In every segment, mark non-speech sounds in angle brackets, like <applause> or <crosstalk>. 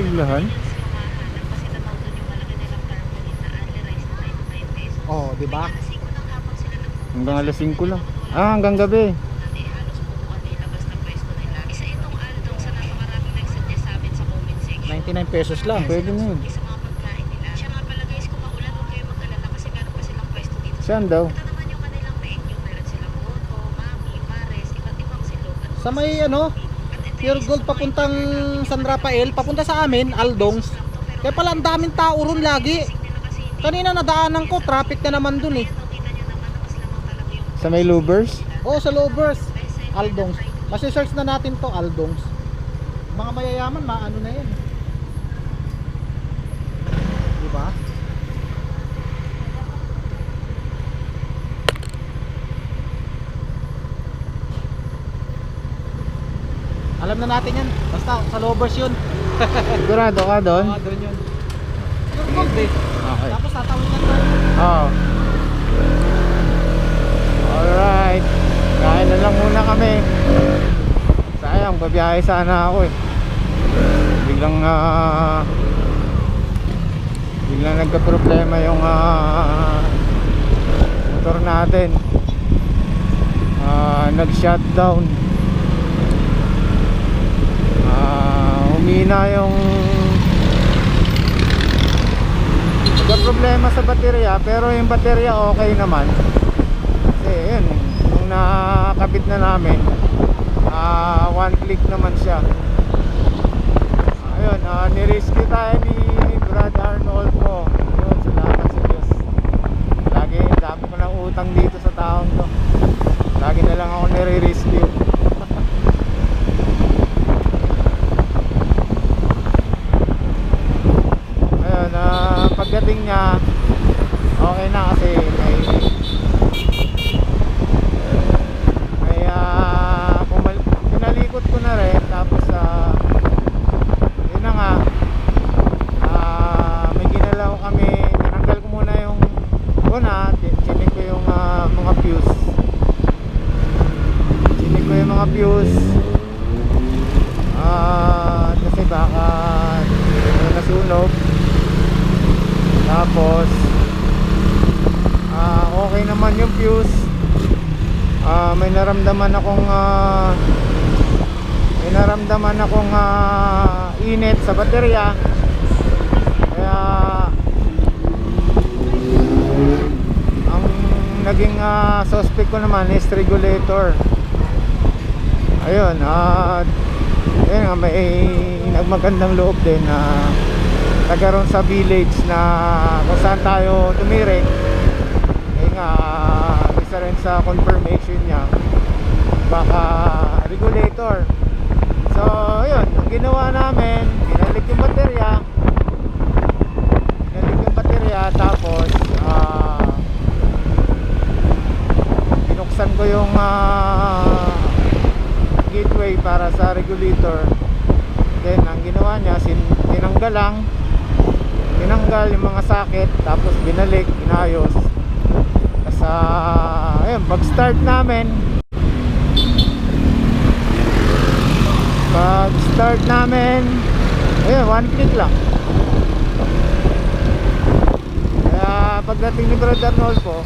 Siglahan? Oh, di ba? Hanggang alas 5 lang. Ah, hanggang gabi. 99 pesos lang. Pwede na yun. Saan daw? Sa may ano, Pure Gold papuntang San Rafael, papunta sa amin, Aldongs. Kaya pala ang daming tao ron lagi. Kanina nadaanan ko, traffic na naman dun eh. Sa may Lubers? Oh, sa Lovers, Aldongs. Masi-search na natin to, Aldongs. Mga mayayaman, maano na yan. Di ba? Alam na natin yan. Basta sa Lovers yun. <laughs> Sigurado ka doon? Ah, doon yun. Yung gold eh. Okay. Tapos tatawid lang tayo. Oo. Alright. Kain na lang muna kami. Sayang, babiyahe sana ako eh. Biglang ah biglang nagka-problema yung ah motor natin. Ah, nag-shutdown. Ah, humina yung problema sa baterya pero yung baterya okay naman. Kasi yun nung nakakabit na namin ah one click naman siya. Ayun ah nirescue tayo ni Brad Arnold ko yun salamat sa Diyos lagi dami ko ng utang dito sa taong to lagi na lang ako nire-rescue ayun ah pagdating niya okay na kasi may may ah pumal- pinalikot ko na rin tapos ah yun na nga ah may ginalaw kami tinanggal ko muna yung una chinig ko yung ah, mga fuse chinig ko yung mga fuse ah kasi baka ano, nasunog tapos ah okay naman yung fuse. Ah may naramdaman akong ah, may naramdaman akong ah, init sa baterya. Kaya ang naging ah, suspect ko naman is regulator. Ayun, at ayun nga may nagmagandang loob din na taga ron sa village na kung saan tayo tumirik eh nga isa rin sa confirmation niya baka regulator. So yun ang ginawa namin binalik yung baterya. Binalik yung baterya tapos ah binuksan ko yung ah, gateway para sa regulator. Then ang ginawa niya sin tinanggal lang. Tinanggal yung mga sakit tapos binalik inayos. Tapos uh, ayun pag start namin pag start namin ayun one click lang kaya pagdating ni Brother Arnolfo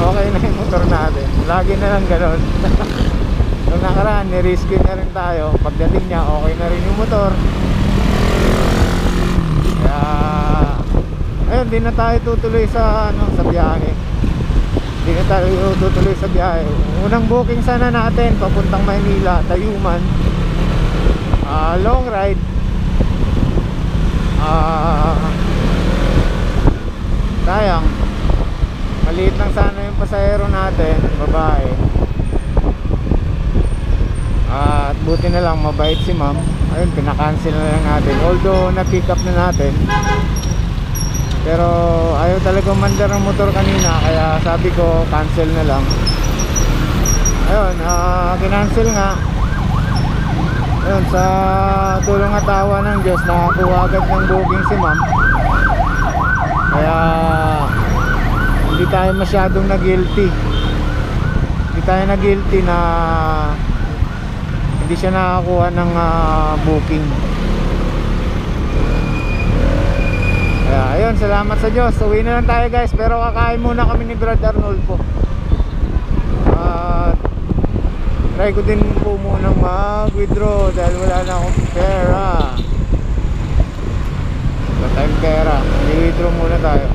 okay na yung motor natin lagi na lang ganun <laughs> Nung nakaraan, ni-rescue na rin tayo. Pagdating niya, okay na rin yung motor. Kaya, ayun, di na tayo tutuloy sa, ano, sa biyahe. Di na tayo tutuloy sa biyahe. Unang booking sana natin, papuntang Maynila, Tayuman. Ah, long ride. Ah, sayang. Maliit lang sana yung pasahero natin, babae. At buti na lang mabait si ma'am. Ayun, pinakancel na lang natin. Although na-pick up na natin. Pero ayaw talaga mandar ng motor kanina kaya sabi ko cancel na lang. Ayun, ah kinancel nga. Ayun, sa tulong at awa ng Diyos, nakakuha agad ng booking si ma'am. Kaya hindi tayo masyadong na guilty. Hindi tayo na guilty na hindi siya nakakuha ng ah, booking. Kaya ayun, salamat sa Diyos. Uwi na lang tayo guys, pero kakain muna kami ni Brad Arnolfo. At try ko din po muna mag-withdraw dahil wala na akong pera. Wala tayong pera. I-withdraw muna tayo.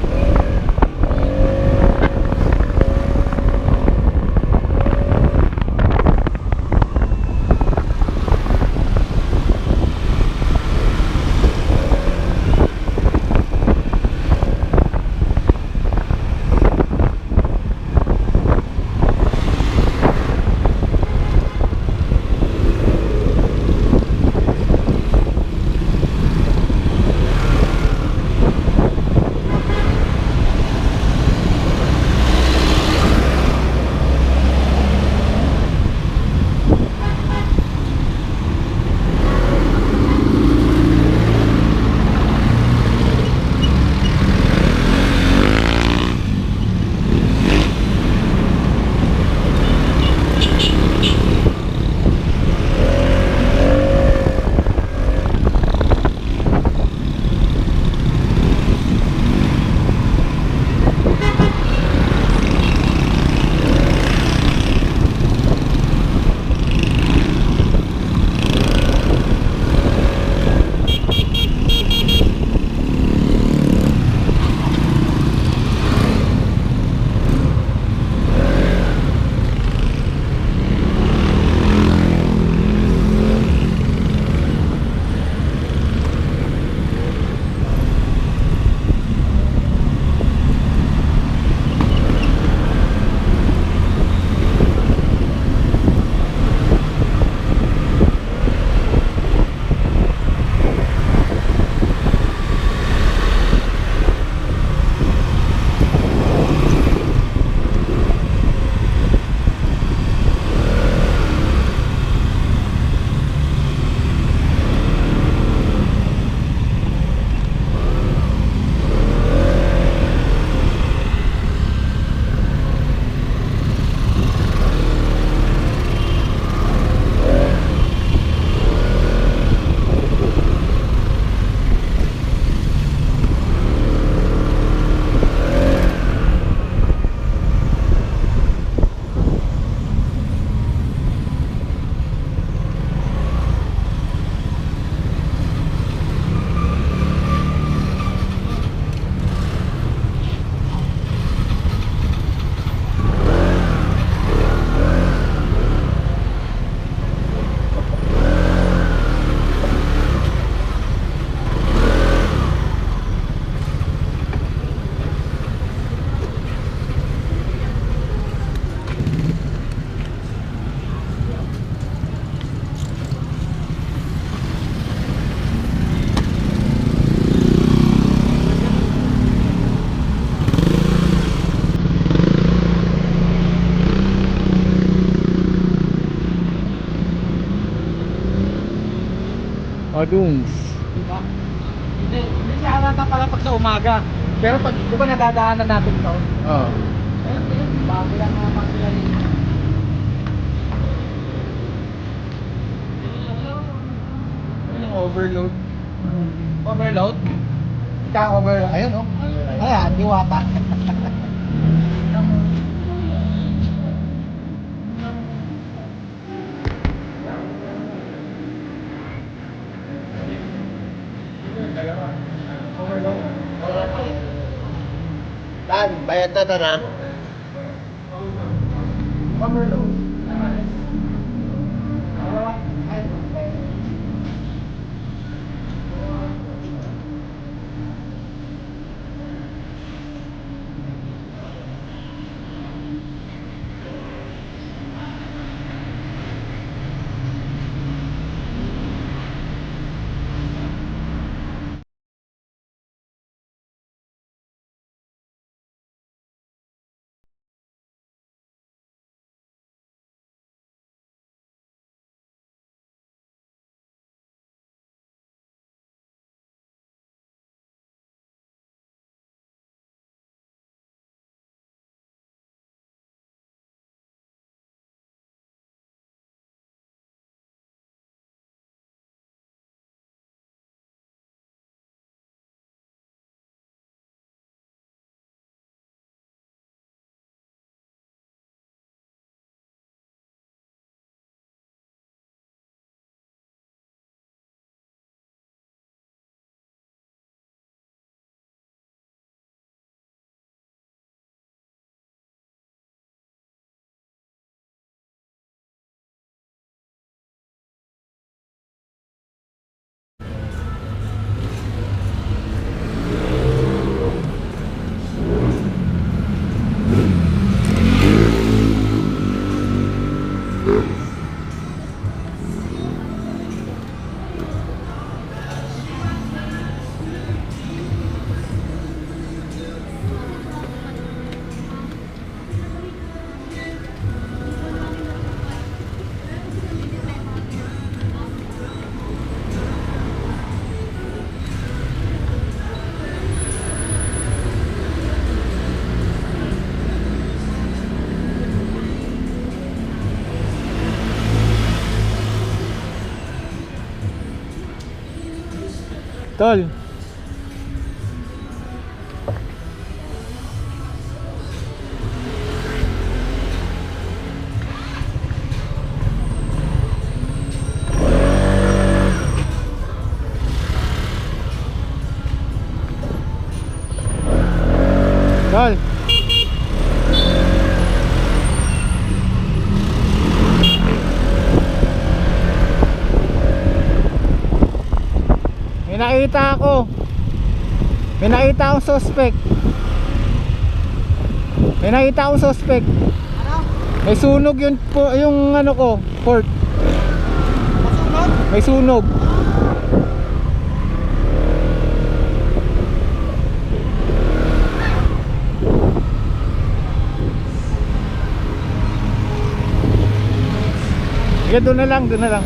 Adungs. Diba? Hindi, hindi siya halata pala pag sa umaga. Pero pag, di ba nadadaanan natin to? Oh. Ayun, ayun, bago lang naman sila rin. Yung overload. Overload? Ka-overload. Ayun, oh. Ayan, diwata. <laughs> Overload. Bayad na ta na. Overload. Tol. Tol. Nakita ako. May nakita akong suspect. May nakita akong suspect. Ano? May sunog yung po, yung ano ko, port. Masunog? May sunog. Sige, doon na lang, doon na lang.